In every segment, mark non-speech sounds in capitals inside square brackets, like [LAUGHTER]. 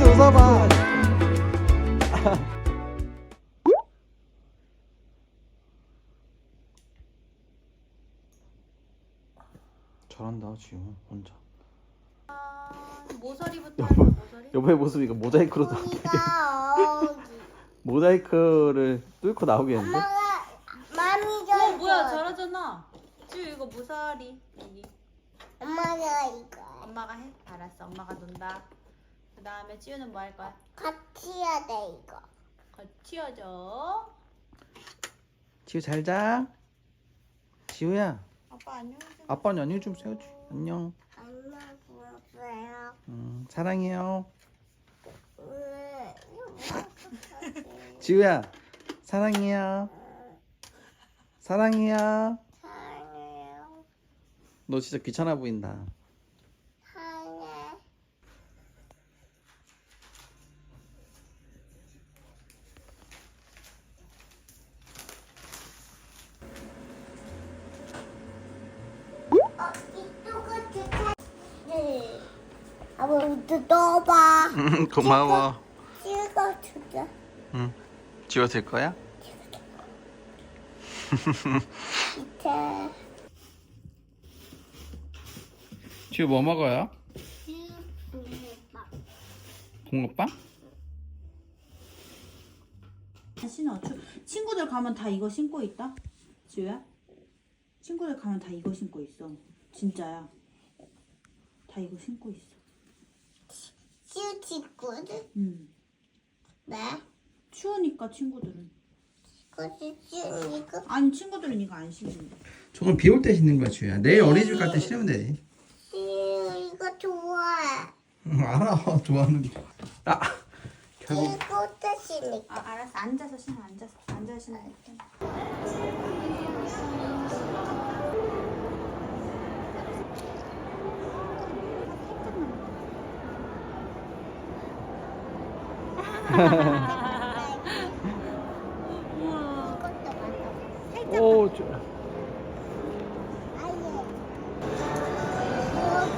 지우도 웃어봐. 잘한다 지우 혼자. 모서리부터 여보. 모서리. 여보의 모습 이거 모자이크로 나 언니가 어디? [LAUGHS] 모자이크를 뚫고 나오겠는데? 엄마가 마미 어저 뭐야 잘하잖아. 지우 이거 모서리 여기. 엄마가 이거 엄마가 해. 알았어. 엄마가 논다. 그 다음에 지우는 뭐 할 거야? 같이 해야 돼 이거. 같이 하자. 지우 잘 자. 지우야. 아빠 안녕. 아빠는 안녕 좀 세워줘. 안녕. 엄마 부었어요. 음, 사랑해요. 왜? 지우야. 사랑해요. 사랑해요. 사랑해요. 너 진짜 귀찮아 보인다. 아빠 이제 넣어봐. 고마워. 찍어주자. 응. 지워 될 거야? 이제 지우 뭐 먹어요? 붕어빵? 신어. 주- 친구들 가면 다 이거 신고 있다. 지우야? 친구들 가면 다 이거 신고 있어. 진짜야. 다 이거 신고 있어. 찌우치거든. 음. 네. 추우니까 친구들은. 찌우니까. 아니 친구들은 이거 안 신는데. 저건 비 올 때 신는 거야, 지우야. 내일 어린이집 갈 때 신으면 되지. 찌우 이거 좋아해. 응, 알아. [LAUGHS] 좋아하는 거. 아, 결국 이거 뜻이니까. 아 알았어. 앉아서 신어. 앉아서. 앉아서 신어. 이것도. 오, 저,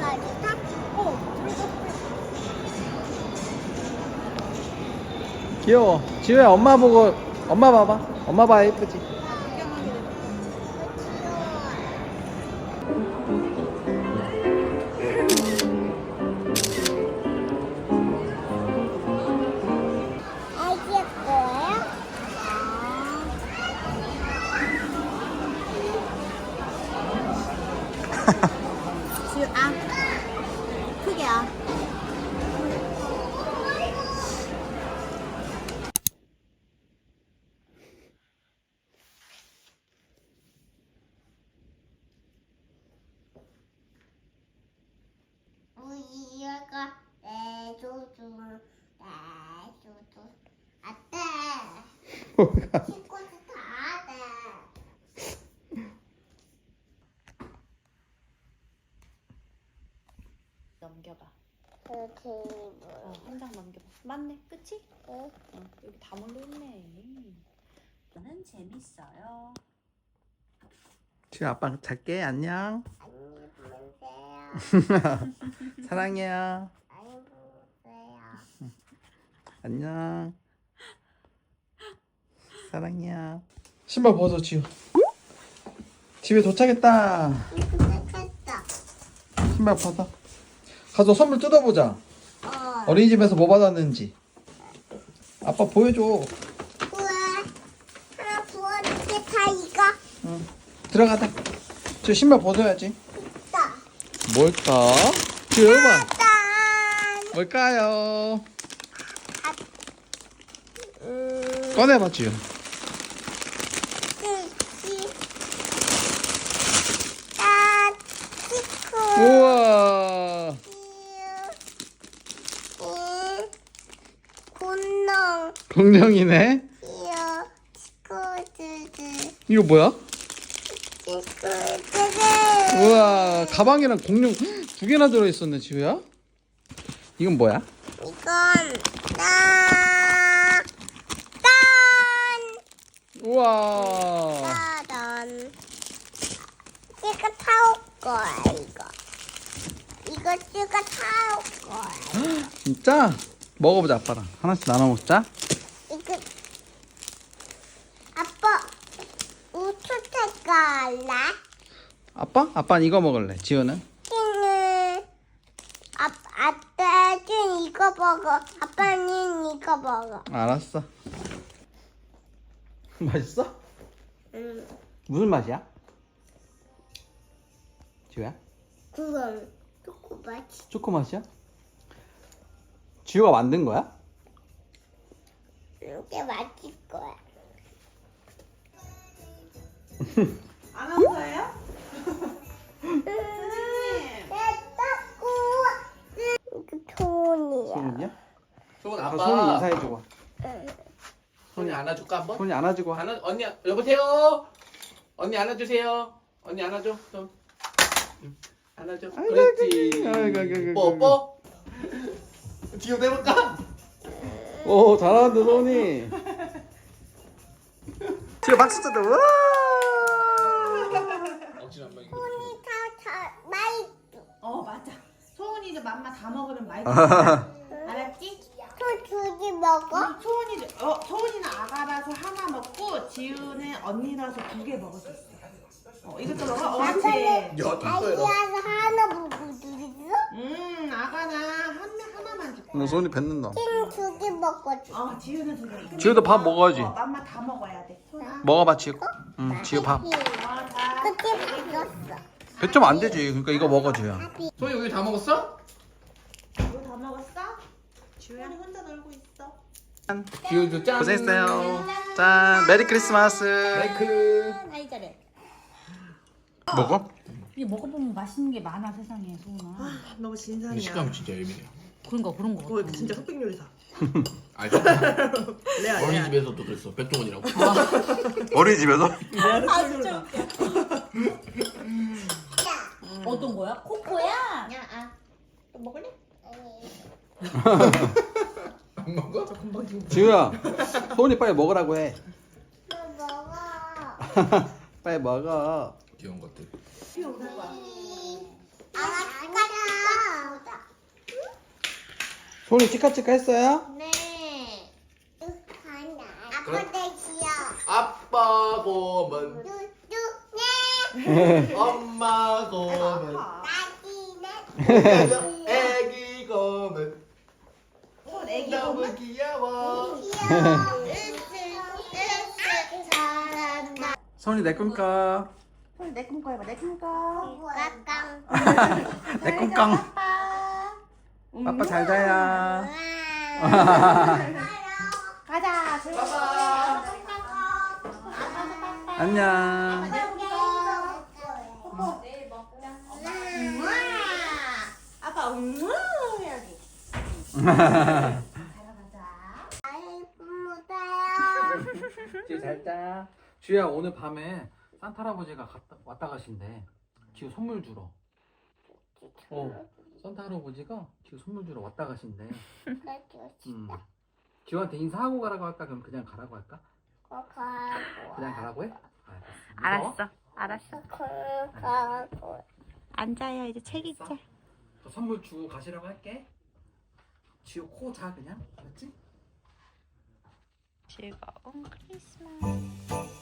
아예. 어. 귀여워. 지우야, 엄마 보고 엄마 봐봐. 엄마 봐야 예쁘지. 뭐가? 친구들 다 돼. 넘겨봐. 그 어, 테이블. 한장 넘겨봐. 맞네. 끝이? 응. 어, 여기 다 몰려있네. 저는 재밌어요. 지우 아빠 잘게. 안녕. 보세요. [LAUGHS] 사랑해요. 안녕히 보세요. 안녕. 사랑해요. 신발 벗어, 지우. 집에 도착했다. 도착했다. 신발 벗어. 가서 선물 뜯어보자. 어. 어린이집에서 뭐 받았는지. 아빠 보여줘. 우와. 하나 부어줄게 다 이거. 응. 들어가자. 저 신발 벗어야지. 있다. 뭘까? 지우 봐. 짠. 뭘까요? 음. 꺼내봐, 지우. 찌찌. 짠. 치코. 우와. 일. 곤농. 공룡이네. 이어. 치코들들. 이거 뭐야? 치코들들. 우와. 가방이랑 공룡 두 개나 들어있었네, 지우야. 이건 뭐야? 이건 나. 짠. 우와. 짜잔. 이거 타올 거야 이거. 이거 찌가 타올 거야. 진짜? 먹어보자 아빠랑 하나씩 나눠 먹자 이거 아빠 우초 색깔래? 아빠? 아빠는 이거 먹을래 지우는? 찌는 아 아빠는 이거 먹어. 아빠는 이거 먹어. 알았어 [LAUGHS] 맛있어? 응. 무슨 맛이야? 지우야? 그건 초코 맛이. 초코 맛이야? 지우가 만든 거야? 이게 맛있을 거야. 아나운서예요? 이거 톤이야. 소은이야? 소은 아, 아빠 소은이 인사해주고 와. 손이 안아줄까 한번? 소은이 안아주고 와. 안아 언니 여보세요 언니 안아주세요 언니 안아줘 손 응. 안아줘 아이고, 그렇지 아이고, 아이고, 아이고, 아이고. 뽀뽀 지금 해볼까? 오 잘한다 소은이 지우 박수 쳐줘 와 억지로 한번 톤이 다다 많이 어 맞아. 소은이 이제 맘마 다 먹으면 많이 알았지? 톤두개 먹어? 소은이 어 소은이는 아가라서 하나 먹고 지우는 언니라서 두 개 먹을 수 있어. 어 이것도 먹어. 어, 그렇지. 아기야서 하나 먹고 둘이서? 음 아가는 한명 하나만 줄너 거야. 소은이 뱉는다 팅두개 먹었지. 어 지우는 두 개. 지우도 밥 이거, 먹어야지. 어, 맘마 다 먹어야 돼. 소은아. 먹어봐 지우 응 지우 밥 어, 다. 그때 먹었어. 배점 안 되지 그러니까 이거 먹어 지우야 소이 여기 다 먹었어? 이거 다 먹었어? 지우야 혼자 놀고 있어. 지우도 짠 고생했어요 짠 메리 크리스마스 마이크 아이 잘해. 먹어? 이게 먹어보면 맛있는 게 많아 세상에 소은아. 너무 진상이야. 식감이 진짜 예민해요 그런 거 그런 거. 그거 진짜 흑백 요리사. [LAUGHS] 알죠? 레아 레아. 어린이집에서도 그랬어 백종원이라고 [LAUGHS] 어린이집에서? 아 진짜 어떤 거야? 코코야? 야, 또 먹을래? 안 먹어? 금방 지금. 지우야 소은이 빨리 먹으라고 해너 먹어. [LAUGHS] 빨리 먹어 귀여운 것들 아가씨가 소은이 치카치카 했어요? 네. 하나. 아빠 대시야. [LAUGHS] 아빠 고문 뚜뚜 네. 엄마 고문 나지네. 애기 고문 손 애기 너무 귀여워. 소은이 [LAUGHS] 내꿈 꿔손내 꿈꿔 해봐 내 꿈꿔. 깡깡. 내 꿈깡 아빠. 아빠 잘 자야 [LAUGHS] 가자. 봐봐 안녕 아빠 음 해야지. 잘자 지우야 오늘 밤에 산타 할아버지가 갔다, 왔다 가신대 지우 선물 주러 어 산타 할아버지가 지우 선물 주러 왔다 가신대 음. 지우한테 인사하고 가라고 할까 그럼 그냥 가라고 할까? 그냥 가라고 해? 알았어 알았어. 앉아요 이제 책 읽자. 저 선물 주고 가시라고 할게 지우 코자 그냥 알았지? 즐거운 크리스마스.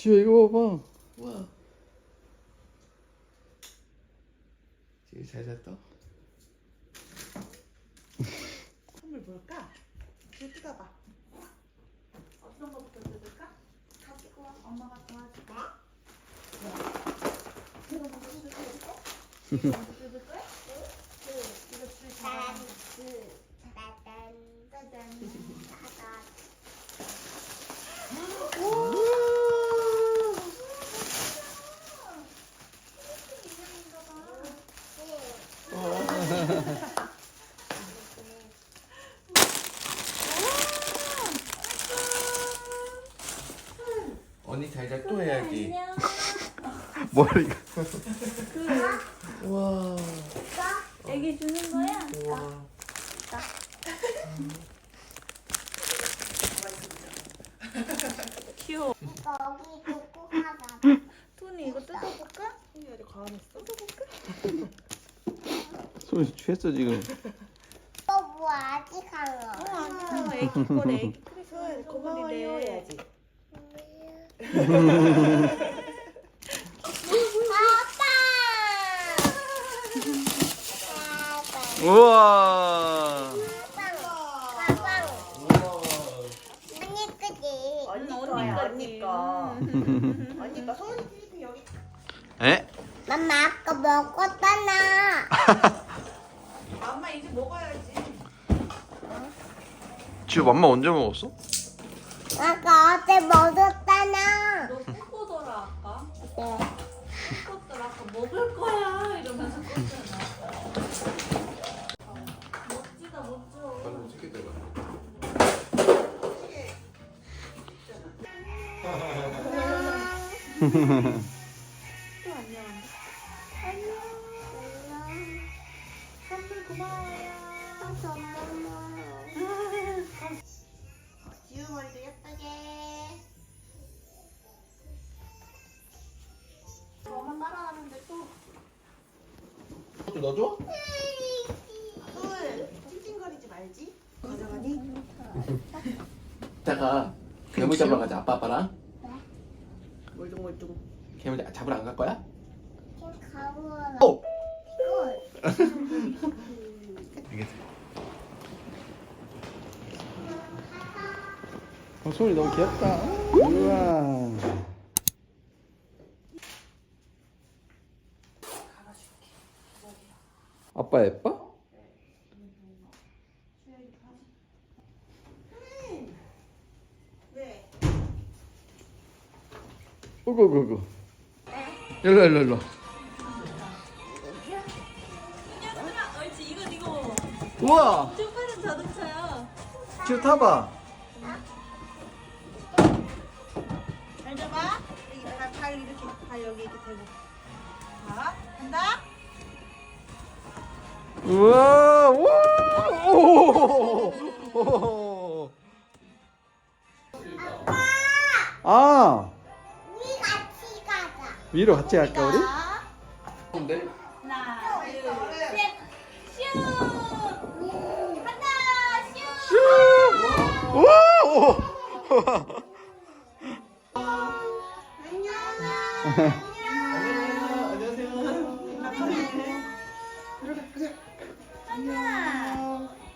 지효 이거 봐봐. 우와. 지금 잘 잤어? [LAUGHS] 선물 뭘까? 줄 뜯어봐. 어떤 거부터 뜯을까? 가지고 와. 엄마가 도와줄게. 이거 먼저 뜯을 거야? 이거 먼저 뜯을 거야? [LAUGHS] 이거 줄 잡아. 짜잔. 언니 잘자 또 해야지. [LAUGHS] 머리가. 우와. 애기 주는 거야? 우와. 귀여워. 거기 놓고 가자. 토니 이거 뜯어볼까? 손이 아직 과음했어. 취했어 지금. 또 뭐 아직 안 어, 와. 아니야. 애기 거래. 애기 크리스마스 고마워요 선물이래. 해야지. 아빠. 우와. 가방. 언니 끄지. 언니 언니 거야 거지. 언니 거. [LAUGHS] 언니 거 소은이 필리핀 여기. 에? 엄마 아까 먹었잖아. [LAUGHS] 엄마 이제 먹어야지. 지효 맘마 언제 먹었어? 아까 어제 먹었잖아. 너 뜯고더라 아까. 네. 뜯었더라 아까 먹을 거야 이러면서 뜯잖아. 멋지다 멋져. 자가 괴물 잡으러 가자 아빠 아빠랑. 멀뚱멀뚱. 괴물 잡- 잡으러 안 갈 거야? 오. 어, [LAUGHS] 손이 너무 귀엽다. 우와. 아빠 예뻐? 네. 오고고고. 일로 일로 일로. 옳지 이건 이거. 우와. 쭉 빠른 자동차야. 지효 타봐. 잘 잡아. 여기 발, 발 이렇게 발 여기 이렇게 대고. 자 간다. 우와. 우와. 오. 오. 아. 위로 같이 갈까 우리? 근데 하나 둘 셋 슈. 간다 슈. 우와. 오.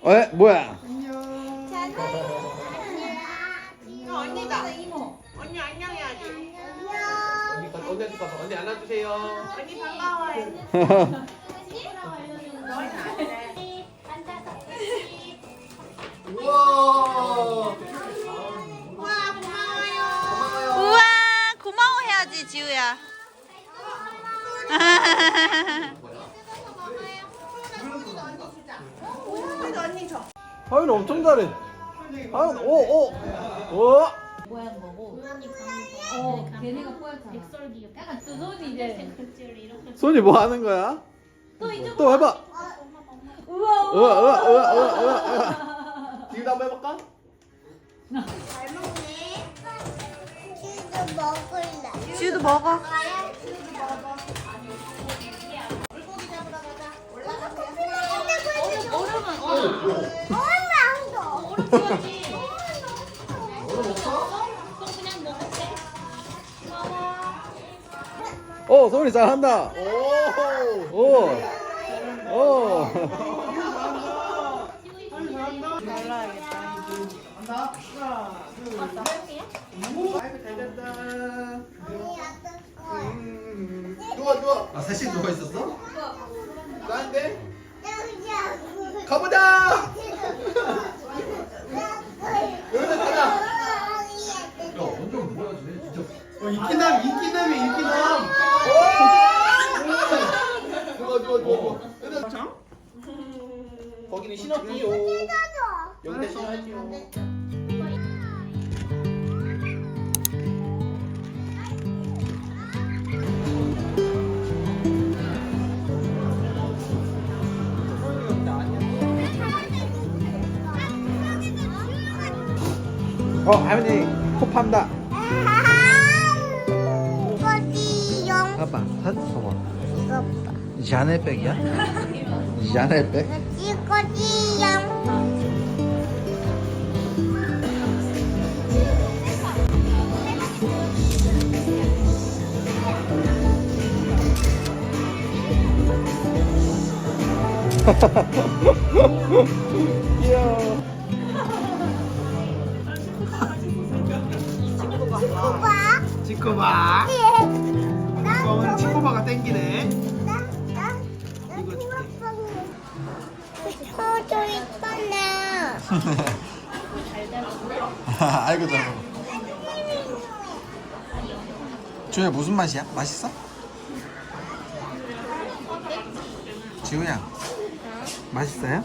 에 뭐야? 우와. 우와 고마워요. 우와 고마워 해야지 지우야. 하윤 엄청 잘해. 하윤 오오 오. 뽀얀 거고 어 걔네가 뽀얗잖아 백설기 약간 두 손이 이제 손이 뭐 하는 거야? 또 이쪽. 또 해봐. 우와 우와 우와 우와 우와 우와. 지금 한번 해볼까? 잘 먹네. 치즈 먹을래. 지우도 먹어. 물고기 잡으러 가자. 올라가. 얼음은 얼음. 얼마 안 줘. 얼음 얼음 소은이 잘한다. 오. 오. 오. 누워 누워. 아, 셋이 누워 있었어? 나한테. 가보자. 봐봐, 사진 봐봐. 이거 봐. 샤넬백이야? 샤넬백? 이거지용. 귀여워. 봐. 지코바. 나 오늘 지코바가 땡기네. 나, 나, 나. 어, 저 있었네. 아이고 잘 먹어. 주야 무슨 맛이야? 맛있어? 지우야 맛있어요?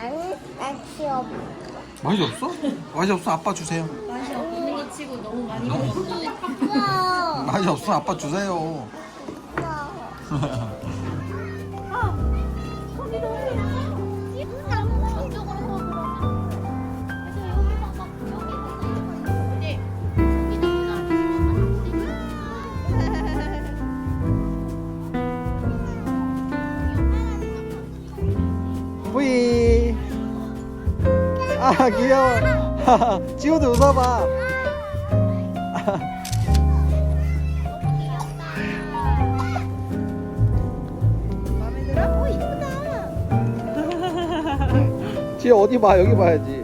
아니, 맛이 없어. 맛이 없어? 맛이 없어 아빠 주세요. 맛이 없는 거 치고 너무 많이 먹었어. 맛이 없어 아빠 주세요. 뿌이. 아 귀여워. [LAUGHS] 지우도 웃어봐. 지우 어디 봐 여기 봐야지.